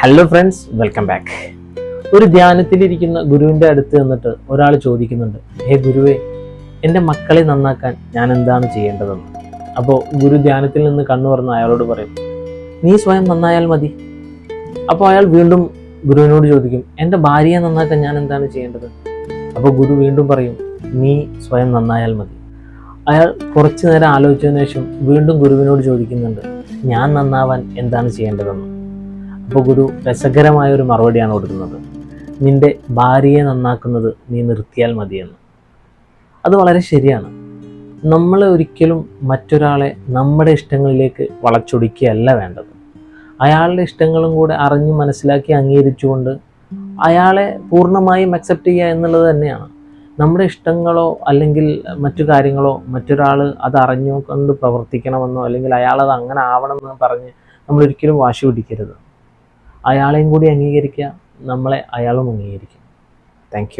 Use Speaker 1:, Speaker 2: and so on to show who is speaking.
Speaker 1: Hello friends welcome back ഒരു ധ്യാനത്തിലിരിക്കുന്ന ഗുരുവിന്റെ അടുത്ത് നിന്നിട്ട് ഒരാൾ ചോദിക്കുന്നുണ്ട് ഹേ ഗുരുവേ എന്റെ മക്കളെ നന്നാക്കാൻ ഞാൻ എന്താണ് ചെയ്യേണ്ടതെന്ന്? അപ്പോൾ ഗുരു ധ്യാനത്തിൽ നിന്ന് കണ്ണു പറഞ്ഞ അയാളോട് പറയും നീ സ്വയം നന്നായാൽ മതി. അപ്പോൾ അയാൾ വീണ്ടും ഗുരുവിനോട് ചോദിക്കും എന്റെ ഭാര്യയെ നന്നാക്കാൻ ഞാൻ എന്താണ് ചെയ്യേണ്ടത്? അപ്പോൾ ഗുരു വീണ്ടും പറയും നീ സ്വയം നന്നായാൽ മതി. അയാൾ കുറച്ച് നേരം ആലോചിച്ചതിന് ശേഷം വീണ്ടും ഗുരുവിനോട് ചോദിക്കുന്നുണ്ട് ഞാൻ നന്നാവാൻ എന്താണ് ചെയ്യേണ്ടതെന്ന്? അപ്പോൾ ഗുരു രസകരമായ ഒരു മറുപടിയാണ് കൊടുക്കുന്നത്. നിന്റെ ഭാര്യയെ നന്നാക്കുന്നത് നീ നിർത്തിയാൽ മതിയെന്ന്. അത് വളരെ ശരിയാണ്. നമ്മൾ ഒരിക്കലും മറ്റൊരാളെ നമ്മുടെ ഇഷ്ടങ്ങളിലേക്ക് വളച്ചൊടിക്കുകയല്ല വേണ്ടത്. അയാളുടെ ഇഷ്ടങ്ങളും കൂടെ അറിഞ്ഞ് മനസ്സിലാക്കി അംഗീകരിച്ചുകൊണ്ട് അയാളെ പൂർണമായും അക്സെപ്റ്റ് ചെയ്യുക എന്നുള്ളത് തന്നെയാണ്. നമ്മുടെ ഇഷ്ടങ്ങളോ അല്ലെങ്കിൽ മറ്റു കാര്യങ്ങളോ മറ്റൊരാൾ അത് അറിഞ്ഞുകൊണ്ട് പ്രവർത്തിക്കണമെന്നോ അല്ലെങ്കിൽ അയാൾ അത് അങ്ങനെ ആവണമെന്ന് പറഞ്ഞ് നമ്മളൊരിക്കലും വാശി പിടിക്കരുത്. അയാളെയും കൂടി അംഗീകരിക്കുക നമ്മളെ അയാളും അംഗീകരിക്കും. താങ്ക്